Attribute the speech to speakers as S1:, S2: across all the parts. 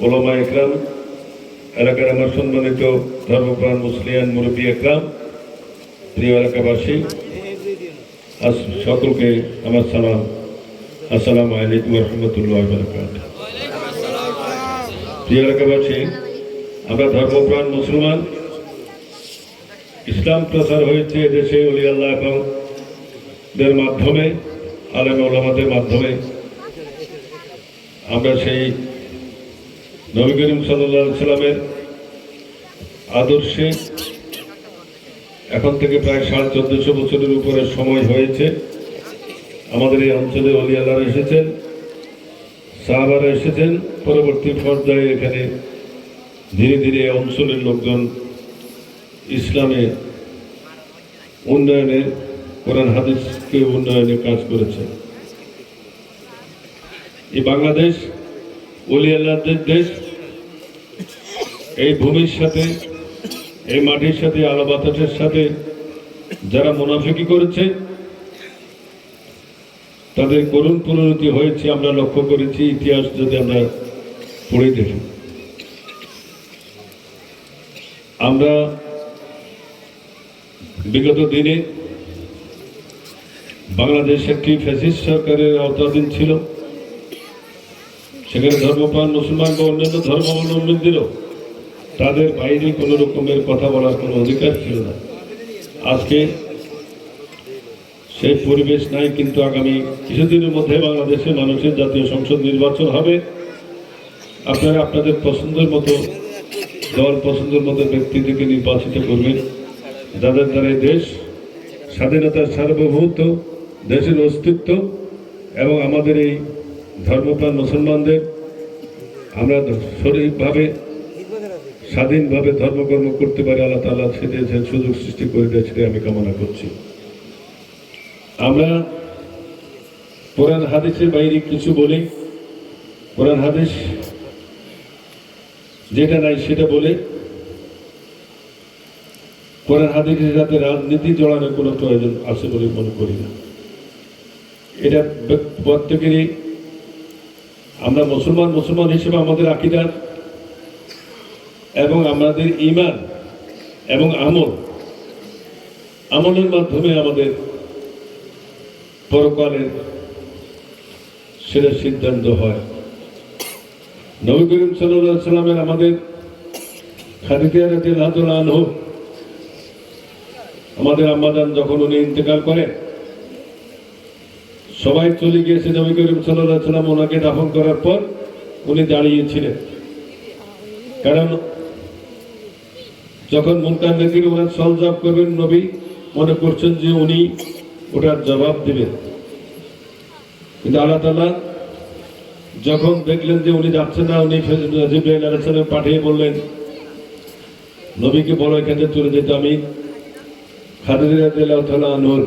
S1: ওলামা একরাম, এলাকার আমার সম্মানিত ধর্মপ্রাণ মুসলিয়ান মুরব্বী একরাম, প্রিয় এলাকাবাসী সকলকে আমার সালাম, আসসালামু আলাইকুম রহমতুল্লাহ প্রিয় এলাকাবাসী, আমরা ধর্মপ্রাণ মুসলমান, ইসলাম প্রচার হয়েছে এদেশে অলি আল্লাহ এবং দের মাধ্যমে, আলেম ওলামাদের মাধ্যমে। আমরা সেই নবী করিম সাল্লামের আদর্শে এখন থেকে প্রায় সাড়ে চোদ্দশো বছরের উপরে সময় হয়েছে। আমাদের এই অঞ্চলে অলি এসেছেন, সাহাবারা এসেছেন, পরবর্তী পর্যায়ে এখানে ধীরে ধীরে অঞ্চলের লোকজন ইসলামে উন্নয়নে, কোরআন হাদিসকে উন্নয়নে কাজ করেছে। এই বাংলাদেশ অলি দেশ এই ভূমির সাথে, এই মাটির সাথে আলো বাতাসের সাথে যারা মুনাফিকি করেছে, তাদের করুণ পরিণতি হয়েছে, আমরা লক্ষ্য করেছি, ইতিহাস যদি আমরা পড়ে দেখি। আমরা বিগত দিনে বাংলাদেশ একটি ফ্যাসিস্ট সরকারের আওতাধীন ছিল। সেখানে ধর্মপ্রাণ, মুসলমান বা অন্যান্য ধর্মাবলম্বীদেরও তাদের বাইরে কোনো রকমের কথা বলার কোনো অধিকার ছিল না। আজকে সেই পরিবেশ নাই, কিন্তু আগামী কিছুদিনের মধ্যে বাংলাদেশে মানুষের জাতীয় সংসদ নির্বাচন হবে। আপনারা আপনাদের পছন্দের মতো দল, পছন্দের মতো ব্যক্তিদেরকে নির্বাচিত করবেন। যাদের দ্বারা দেশ স্বাধীনতার সার্বভৌমত্ব, দেশের অস্তিত্ব এবং আমাদের এই ধর্মপ্রাণ মুসলমানদের আমরা শরীরভাবে স্বাধীনভাবে ধর্মকর্ম করতে পারে আল্লাহ তালা সেটা যে সুযোগ সৃষ্টি করে দেয় সেটাই আমি কামনা করছি। আমরা কোরআন হাদিসের বাইরে কিছু বলি। কোরআন হাদিস যেটা নাই সেটা বলে। কোরআন হাদিসের সাথে রাজনীতি জড়ানোর কোনো প্রয়োজন আছে বলে মনে করি না। এটা প্রত্যেকেরই, আমরা মুসলমান মুসলমান হিসেবে আমাদের আকিদার এবং আমাদের ইমান এবং আমল, আমলের মাধ্যমে আমাদের পরকালের সেটা সিদ্ধান্ত হয়। নবী করিম সাল্লাহ সাল্লামের আমাদের আনহু, আমাদের আম্মাজান যখন উনি ইন্তেকাল করেন, সবাই চলে গিয়েছে নবী করিম সাল্লাহ সাল্লাম ওনাকে দাফন করার পর উনি দাঁড়িয়েছিলেন। কারণ যখন মুনকার নাকির ওনার সলজাব করবেন নবী, মনে করছেন যে উনি ওটার জবাব দিবেন। কিন্তু আল্লাহ তালা যখন দেখলেন যে উনি যাচ্ছেন না, উনি আলাইহিস পাঠিয়ে বললেন, নবীকে বলো এখান থেকে চলে যেতে আমি। খাদিজা রাদিয়াল্লাহু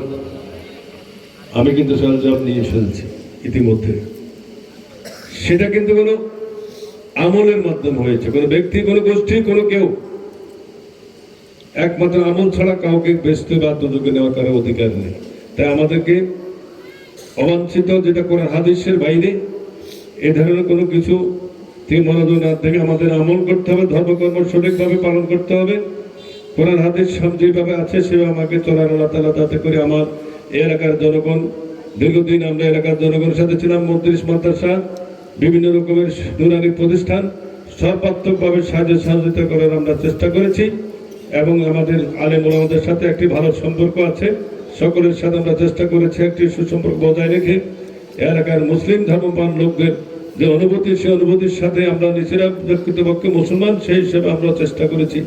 S1: আমি কিন্তু সলজাব নিয়ে ফেলছি ইতিমধ্যে। সেটা কিন্তু কোনো আমলের মাধ্যমে হয়েছে, কোনো ব্যক্তি, কোনো গোষ্ঠী, কোনো কেউ একমাত্র আমল ছাড়া কাউকে বেচতে বা দুদকে নেওয়ার কারও অধিকার নেই। তাই আমাদেরকে অবাঞ্ছিত যেটা করে হাদিসের বাইরে, এ ধরনের কোনো কিছু থেকে মনোযোগ না থেকে আমাদের আমল করতে হবে, ধর্মকর্ম সঠিকভাবে পালন করতে হবে। কোরআন, হাদিস যেভাবে আছে, সেভাবে আমাকে চলার আল্লাহ তালা তাতে করে আমার এলাকার জনগণ, দীর্ঘদিন আমরা এলাকার জনগণের সাথে ছিলাম মন্ত্রিস মাদ্রাসা, বিভিন্ন রকমের নুরানি প্রতিষ্ঠান, সর্বাত্মকভাবে সাহায্য সহযোগিতা করার আমরা চেষ্টা করেছি। এবং আমাদের আলেম ওলামাদের সাথে একটি ভালো সম্পর্ক আছে। সকলের সাথে আমরা চেষ্টা করেছি একটি সুসম্পর্ক বজায় রেখে এলাকার মুসলিম ধর্মপান লোকদের যে অনুভূতি, সেই অনুভূতির সাথে আমরা নিজেরা প্রকৃতপক্ষে মুসলমান, সেই হিসেবে আমরা চেষ্টা করেছি।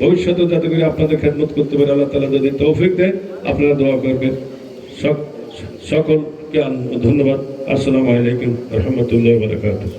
S1: ভবিষ্যতে যাতে করে আপনাদের খেদমত করতে পারে। আল্লাহ তালা যদি তৌফিক দেয়, আপনারা দোয়া করবেন। সক- সকলকে ধন্যবাদ। আসসালামু আলাইকুম রহমতুল্লাহ বারকাত